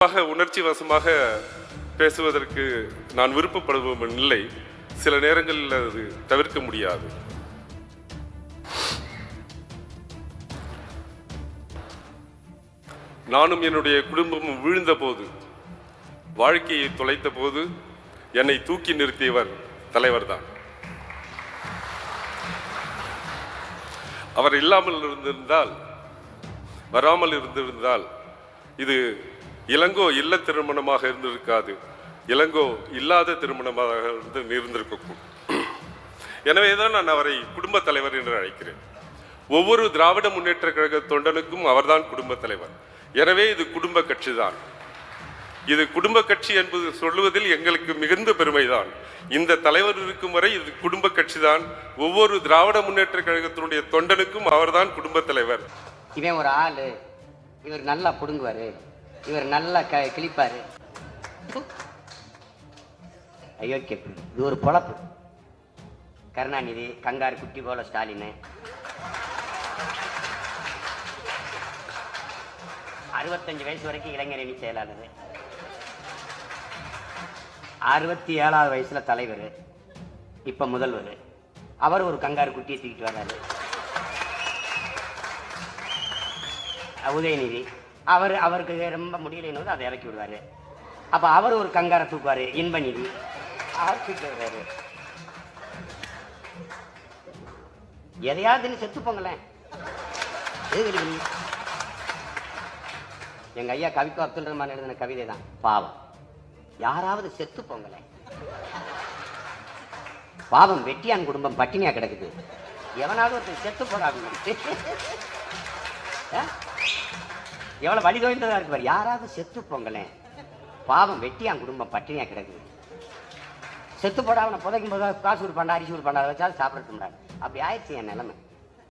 உணர்ச்சி வசமாக பேசுவதற்கு நான் விருப்பப்படுவோம் இல்லை சில நேரங்களில் அது தவிர்க்க முடியாது. நானும் என்னுடைய குடும்பமும் வீழ்ந்த போது வாழ்க்கையை தொலைத்த போது என்னை தூக்கி நிறுத்தியவர் தலைவர் தான் அவர் இல்லாமல் இருந்திருந்தால் வராமல் இருந்திருந்தால் இது இளங்கோ இல்ல திருமணமாக இருந்திருக்காது. இளங்கோ இல்லாத திருமணமாக இருந்து இருந்திருக்கும் எனவே தான் நான் அவரை குடும்ப தலைவர் என்று அழைக்கிறேன். ஒவ்வொரு திராவிட முன்னேற்ற கழக தொண்டனுக்கும் அவர்தான் குடும்ப தலைவர். எனவே இது குடும்ப கட்சி தான் இது குடும்ப கட்சி என்பது சொல்லுவதில் எங்களுக்கு மிகுந்த பெருமைதான். இந்த தலைவர் இருக்கும் வரை இது குடும்ப கட்சி தான் ஒவ்வொரு திராவிட முன்னேற்ற கழகத்தினுடைய தொண்டனுக்கும் அவர்தான் குடும்ப தலைவர். இவன் ஒரு ஆளு. இவர் நல்லா புடுங்குவாரு. இவர் நல்லா க கிழிப்பாரு. அயோக்கிய இது ஒரு பொழப்பு. கருணாநிதி கங்காரு குட்டி போல ஸ்டாலின். அறுபத்தஞ்சு வயசு வரைக்கும் இளைஞரணி செயலாளர். அறுபத்தி ஏழாவது வயசுல தலைவர். இப்ப முதல்வர். அவர் ஒரு கங்காரு குட்டியை தூக்கிட்டு வர்றாரு. உதயநிதி. அவர் அவருக்கு ரொம்ப முடியலைன்னு அதை இறக்கி விடுவாரு. அப்போ அவர் ஒரு கங்கார தூக்குவார் இன்பநிதி அவர் தூக்கி விடுறாரு எதையாவது செத்து போங்களேன். எங்கள் ஐயா கவிக்கு அப்துல் ரஹ்மான் எழுதின கவிதை தான் பாவம். யாராவது செத்து போங்களேன். பாவம் வெட்டியான் குடும்பம் பட்டினியா கிடக்குது. எவனாவது ஒருத்தர் செத்து போறாங்க எவ்வளவு வழி தோய்ந்ததா இருக்கு பாரு. யாராவது செத்து போங்களேன். பாவம் வெட்டி என் குடும்பம் பட்டினியா கிடக்குது. செத்து போட அவனை புதைக்கும் போது காசு கொடுப்பாண்டா அரிசி கொடுப்பாண்டா வச்சாலும் சாப்பிடட்டு முடியாது அப்படி ஆயிடுச்சு என் நிலைமை.